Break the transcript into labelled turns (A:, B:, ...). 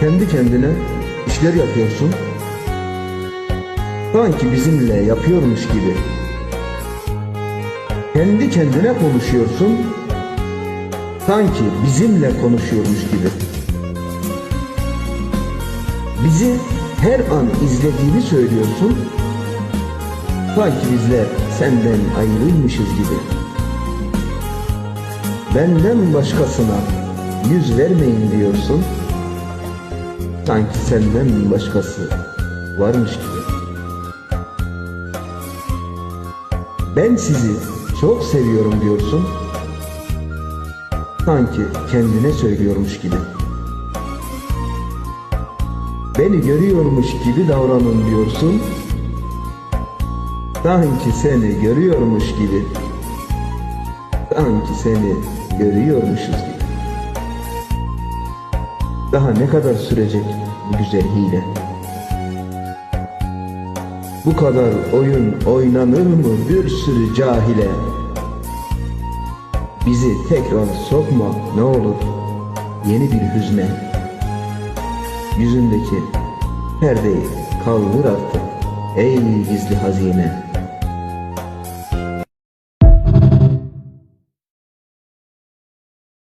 A: Kendi kendine işler yapıyorsun. Sanki bizimle yapıyormuş gibi. Kendi kendine konuşuyorsun. Sanki bizimle konuşuyormuş gibi. Bizi her an izlediğini söylüyorsun. Sanki bizler senden ayrıymışız gibi. Benden başkasına yüz vermeyin diyorsun. Sanki senden başkası varmış gibi. Ben sizi çok seviyorum diyorsun. Sanki kendine söylüyormuş gibi. Beni görüyormuş gibi davranın diyorsun. Sanki seni görüyormuş gibi. Sanki seni görüyormuşuz gibi. Daha ne kadar sürecek güzel hile? Bu kadar oyun oynanır mı bir sürü cahile? Bizi tekrar sokma ne olur yeni bir hüzne. Yüzündeki perdeyi kaldır artık ey gizli hazine.